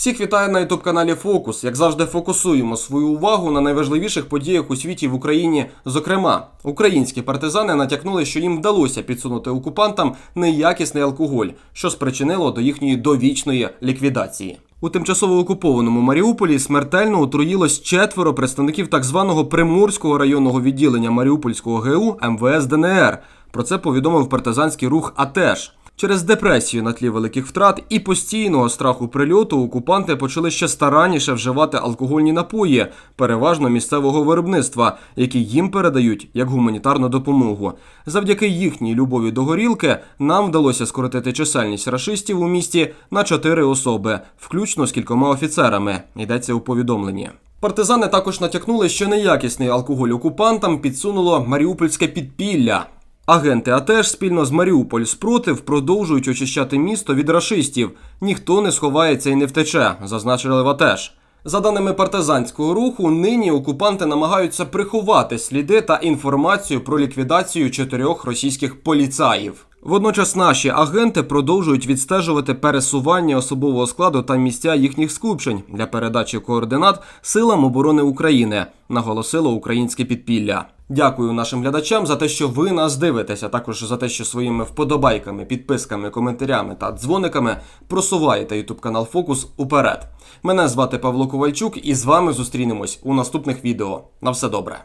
Всіх вітаю на ютуб каналі Фокус. Як завжди, фокусуємо свою увагу на найважливіших подіях у світі в Україні. Зокрема, українські партизани натякнули, що їм вдалося підсунути окупантам неякісний алкоголь, що спричинило до їхньої довічної ліквідації. У тимчасово окупованому Маріуполі смертельно отруїлось четверо представників так званого Приморського районного відділення Маріупольського ГУ МВС ДНР. Про це повідомив партизанський рух АТЕШ. Через депресію на тлі великих втрат і постійного страху прильоту окупанти почали ще старанніше вживати алкогольні напої, переважно місцевого виробництва, які їм передають як гуманітарну допомогу. Завдяки їхній любові до горілки нам вдалося скоротити чисельність рашистів у місті на чотири особи, включно з кількома офіцерами. Йдеться у повідомленні. Партизани також натякнули, що неякісний алкоголь окупантам підсунуло маріупольське підпілля. Агенти АТЕШ спільно з Маріуполь спротив продовжують очищати місто від рашистів. Ніхто не сховається і не втече, зазначили в АТЕШ. За даними партизанського руху, нині окупанти намагаються приховати сліди та інформацію про ліквідацію чотирьох російських поліцаїв. Водночас наші агенти продовжують відстежувати пересування особового складу та місця їхніх скупчень для передачі координат силам оборони України, наголосило українське підпілля. Дякую нашим глядачам за те, що ви нас дивитеся, також за те, що своїми вподобайками, підписками, коментарями та дзвониками просуваєте YouTube канал Фокус уперед. Мене звати Павло Ковальчук, і з вами зустрінемось у наступних відео. На все добре.